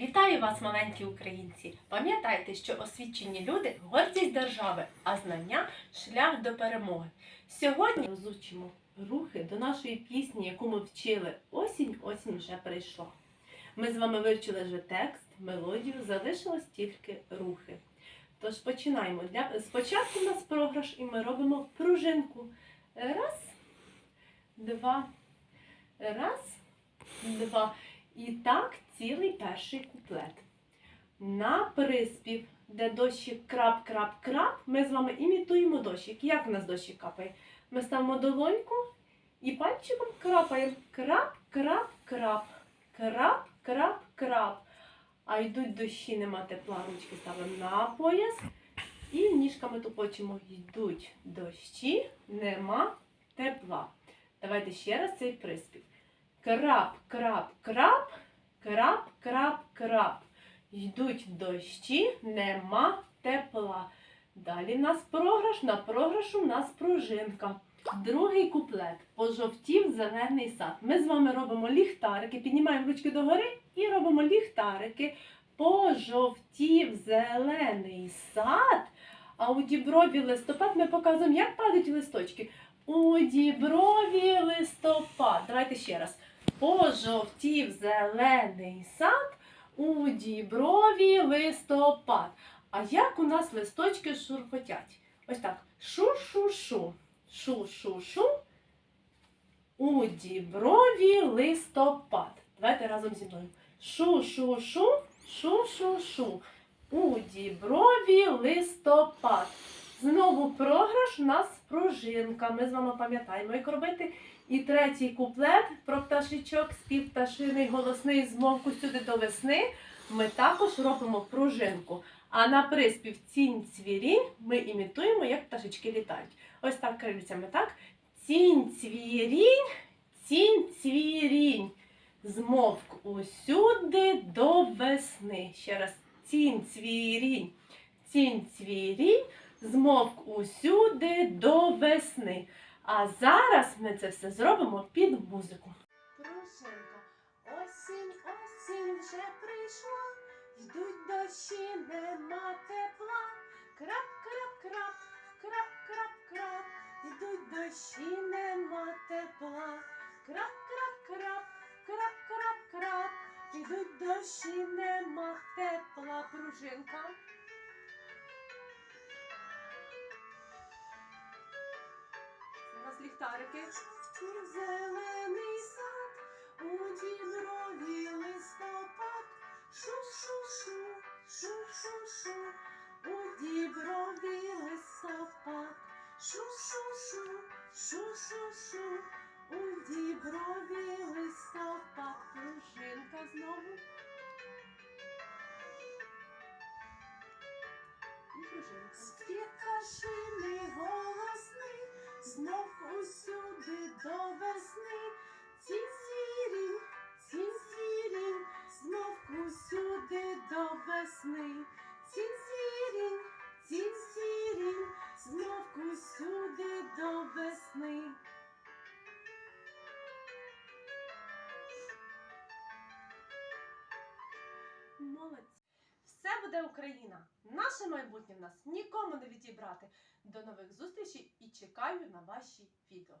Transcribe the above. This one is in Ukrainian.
Вітаю вас, маленькі українці! Пам'ятайте, що освічені люди гордість держави, а знання шлях до перемоги. Сьогодні розучимо рухи до нашої пісні, яку ми вчили. Осінь, осінь вже прийшла. Ми з вами вивчили вже текст, мелодію, залишилось тільки рухи. Тож починаємо. Спочатку у нас програш, і ми робимо пружинку. Раз, два, раз, два. І так цілий перший куплет. На приспів, де дощик крап-крап-крап, ми з вами імітуємо дощик. Як у нас дощик капає? Ми ставимо долоньку і пальчиком крапаємо. Крап-крап-крап. Крап-крап-крап. А йдуть дощі, нема тепла, ручки ставимо на пояс. І ніжками тупочимо. Йдуть дощі, нема тепла. Давайте ще раз цей приспів. Крап, крап, крап, крап, крап, крап. Йдуть дощі, нема тепла. Далі в нас програш, на програшу в нас пружинка. Другий куплет. Пожовтів зелений сад. Ми з вами робимо ліхтарики, піднімаємо ручки догори і робимо ліхтарики. Пожовтів зелений сад. А у діброві листопад ми показуємо, як падають листочки. У діброві листопад. Давайте ще раз. Пожовтів зелений сад, у діброві листопад. А як у нас листочки шурхотять? Ось так. Шу-шу-шу. Шу-шу-шу. У діброві листопад. Давайте разом зі мною. Шу-шу-шу, шу-шу-шу. У діброві листопад. Знову програш у нас пружинка. Ми з вами пам'ятаємо, як робити. І третій куплет про пташечок, спів пташиний голосний змовку сюди до весни. Ми також робимо пружинку. А на приспів цінь цвірінь ми імітуємо, як пташечки літають. Ось так крильцями, так? Цінь цвірінь, цінь цвірінь. Змовк усюди до весни. Ще раз цінь цвірінь, цінь цвірінь, змовк усюди до весни. А зараз ми це все зробимо під музику. Пружинка, осінь, осінь вже прийшла, йдуть дощі, нема тепла. Крап, крап, крап, крап, крап, крап, йдуть дощі, нема тепла. Крап, крап, крап, крап, крап, крап, йдуть дощі, нема тепла. Пружинка. Нас ліхтарики. Зелений сад, у діброві листопад. Шу-шу-шу, шу-шу-шу, у діброві листопад. Шу-шу-шу, шу-шу-шу, у діброві листопад. Пружинка знову. І пружинка. Пташиний голосний, знов усюди до весни. Цінь сірінь, цінь сірінь, знов усюди до весни. Цінь сірінь, цінь сірінь, знов усюди до весни. Молодці. Буде Україна. Наше майбутнє в нас нікому не відібрати. До нових зустрічей і чекаю на ваші відео.